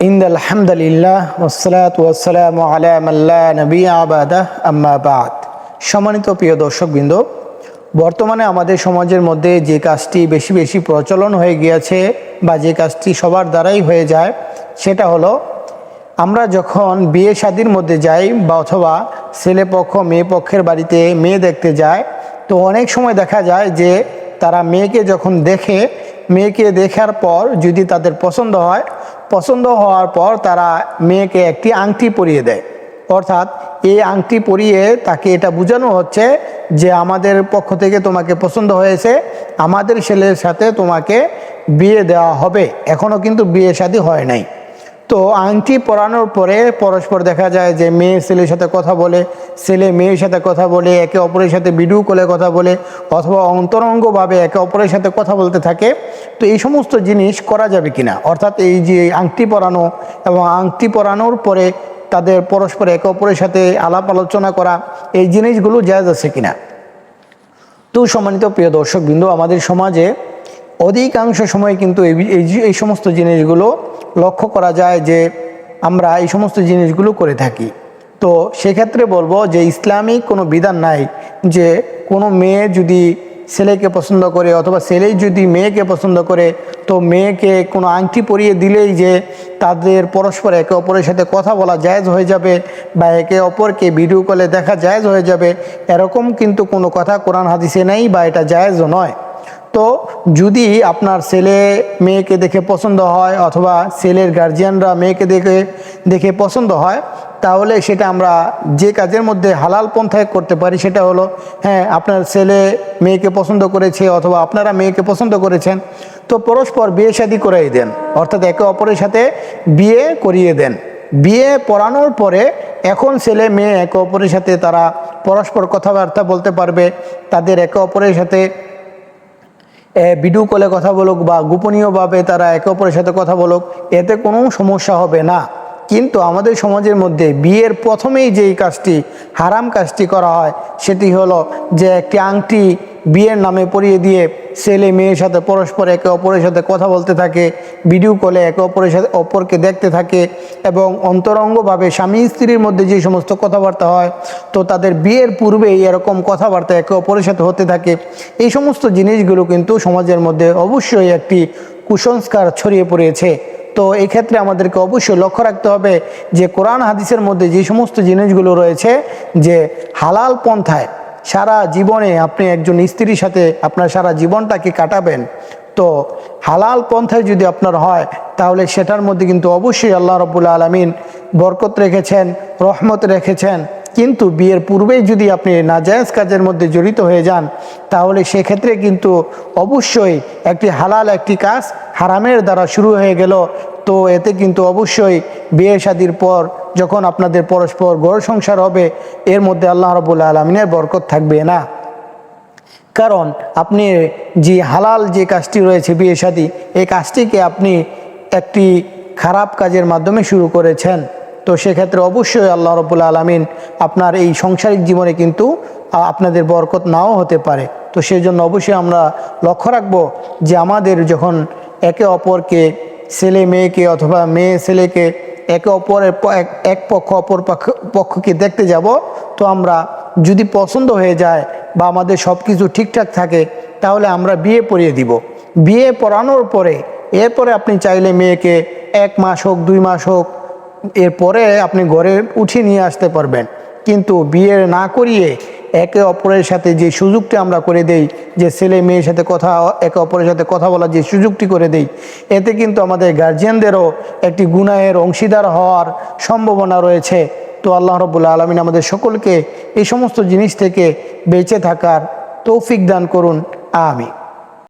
ইন্দ আলহামদুলিল্লাহ ওসলাত ওসালাম আলামাল্লা নবী আবাদ আম্মাবাদ সম্মানিত প্রিয় দর্শকবৃন্দ, বর্তমানে আমাদের সমাজের মধ্যে যে কাজটি বেশি বেশি প্রচলন হয়ে গিয়েছে বা যে কাজটি সবার দ্বারাই হয়ে যায়, সেটা হলো আমরা যখন বিয়ে শাদির মধ্যে যাই বা অথবা ছেলে পক্ষ, মেয়ে পক্ষের বাড়িতে মেয়ে দেখতে যায়, তো অনেক সময় দেখা যায় যে তারা মেয়েকে যখন দেখে, মেয়েকে দেখার পর যদি তাদের পছন্দ হয় পছন্দ হওয়ার পর তারা মেয়েকে একটি আংটি পরিয়ে দেয়। অর্থাৎ এই আংটি পরিয়ে তাকে এটা বোঝানো হচ্ছে যে আমাদের পক্ষ থেকে তোমাকে পছন্দ হয়েছে, আমাদের ছেলের সাথে তোমাকে বিয়ে দেওয়া হবে। এখনও কিন্তু বিয়ে শাদী হয় নাই। তো আংটি পরানোর পরে পরস্পর দেখা যায় যে মেয়ে ছেলের সাথে কথা বলে, ছেলে মেয়ের সাথে কথা বলে, একে অপরের সাথে ভিডিও কলে কথা বলে অথবা অন্তরঙ্গভাবে একে অপরের সাথে কথা বলতে থাকে। তো এই সমস্ত জিনিস করা যাবে কিনা? অর্থাৎ এই যে আংটি পরানো এবং আংটি পরানোর পরে তাদের পরস্পর একে অপরের সাথে আলাপ আলোচনা করা, এই জিনিসগুলো জায়জ আছে কিনা? তো সম্মানিত প্রিয় দর্শক বিন্দু আমাদের সমাজে অধিকাংশ সময় কিন্তু এই এই সমস্ত জিনিসগুলো লক্ষ্য করা যায় যে আমরা এই সমস্ত জিনিসগুলো করে থাকি। তো সেক্ষেত্রে বলব যে ইসলামিক কোনো বিধান নাই যে কোনো মেয়ে যদি ছেলেকে পছন্দ করে অথবা ছেলেই যদি মেয়েকে পছন্দ করে, তো মেয়েকে কোনো আংটি পরিয়ে দিলেই যে তাদের পরস্পর একে অপরের সাথে কথা বলা জায়জ হয়ে যাবে বা একে অপরকে ভিডিও কলে দেখা জায়েজ হয়ে যাবে, এরকম কিন্তু কোনো কথা কোরআন হাদিসে নেই বা এটা জায়েজও নয়। তো যদি আপনার ছেলে মেয়েকে দেখে পছন্দ হয় অথবা ছেলের গার্জিয়ানরা মেয়েকে দেখে দেখে পছন্দ হয়, তাহলে সেটা আমরা যে কাজের মধ্যে হালাল পন্থায় করতে পারি সেটা হলো হ্যাঁ আপনার ছেলে মেয়েকে পছন্দ করেছে অথবা আপনারা মেয়েকে পছন্দ করেছেন, তো পরস্পর বিয়ে শাদী করাই দেন। অর্থাৎ একে অপরের সাথে বিয়ে করিয়ে দেন। বিয়ে পড়ানোর পরে এখন ছেলে মেয়ে একে অপরের সাথে তারা পরস্পর কথাবার্তা বলতে পারবে, তাদের একে অপরের সাথে ভিডিও কলে কথা বলুক বা গোপনীয়ভাবে তারা একে অপরের সাথে কথা বলুক, এতে কোনো সমস্যা হবে না। কিন্তু আমাদের সমাজের মধ্যে বিয়ের প্রথমেই যেই কাজটি, হারাম কাজটি করা হয়, সেটি হলো যে একটি আংটি বিয়ের নামে পরিয়ে দিয়ে ছেলে মেয়ের সাথে পরস্পর একে অপরের সাথে কথা বলতে থাকে ভিডিও কলে একে অপরের সাথে, অপরকে দেখতে থাকে এবং অন্তরঙ্গভাবে স্বামী স্ত্রীর মধ্যে যে সমস্ত কথাবার্তা হয়, তো তাদের বিয়ের পূর্বেই এরকম কথাবার্তা একে অপরের সাথে হতে থাকে। এই সমস্ত জিনিসগুলো কিন্তু সমাজের মধ্যে অবশ্যই একটি কুসংস্কার ছড়িয়ে পড়েছে। তো এই ক্ষেত্রে আমাদেরকে অবশ্যই লক্ষ্য রাখতে হবে যে কোরআন হাদিসের মধ্যে যে সমস্ত জিনিসগুলো রয়েছে যে হালাল পন্থায় সারা জীবনে আপনি একজন স্ত্রীর সাথে আপনার সারা জীবনটাকে কাটাবেন। তো হালাল পন্থায় যদি আপনার হয়, তাহলে সেটার মধ্যে কিন্তু অবশ্যই আল্লাহ রবুল্লা আলমিন বরকত রেখেছেন, রহমত রেখেছেন। কিন্তু বিয়ের পূর্বেই যদি আপনি নাজায়েজ কাজের মধ্যে জড়িত হয়ে যান, তাহলে সেক্ষেত্রে কিন্তু অবশ্যই একটি হালাল একটি কাজ হারামের দ্বারা শুরু হয়ে গেল। তো এতে কিন্তু অবশ্যই বিয়ে শাদির পর যখন আপনাদের পরস্পর গড় সংসার হবে, এর মধ্যে আল্লাহ রবুল্লা আলমিনের বরকত থাকবে না। কারণ আপনি যে হালাল যে কাজটি রয়েছে বিয়ে শাদী এই কাজটিকে আপনি একটি খারাপ কাজের মাধ্যমে শুরু করেছেন। তো সেক্ষেত্রে অবশ্যই আল্লাহ রবুল্লা আলমিন আপনার এই সংসারিক জীবনে কিন্তু আপনাদের বরকত নাও হতে পারে। তো সেই জন্য অবশ্যই আমরা লক্ষ্য রাখব যে আমাদের যখন একে অপরকে ছেলে মেয়েকে অথবা মেয়ে ছেলেকে একে অপরের এক- পক্ষ, অপর পক্ষ- পক্ষকে দেখতে যাব, তো আমরা যদি পছন্দ হয়ে যায় বা আমাদের সব কিছু ঠিকঠাক থাকে, তাহলে আমরা বিয়ে পড়িয়ে দিব। বিয়ে পড়ানোর পরে, এরপরে আপনি চাইলে মেয়েকে এক মাস হোক, দুই মাস হোক, এরপরে আপনি ঘরে উঠিয়ে নিয়ে আসতে পারবেন। কিন্তু বিয়ে না করিয়ে একে অপরের সাথে যে সুযোগটি আমরা করে দেই, যে ছেলে মেয়ের সাথে কথা, একে অপরের সাথে কথা বলার যে সুযোগটি করে দেই, এতে কিন্তু আমাদের গার্জিয়ানদেরও একটি গুণায়ের অংশীদার হওয়ার সম্ভাবনা রয়েছে। তো আল্লাহ রবুল্লা আলমিন আমাদের সকলকে এই সমস্ত জিনিস থেকে বেঁচে থাকার তৌফিক দান করুন। আমি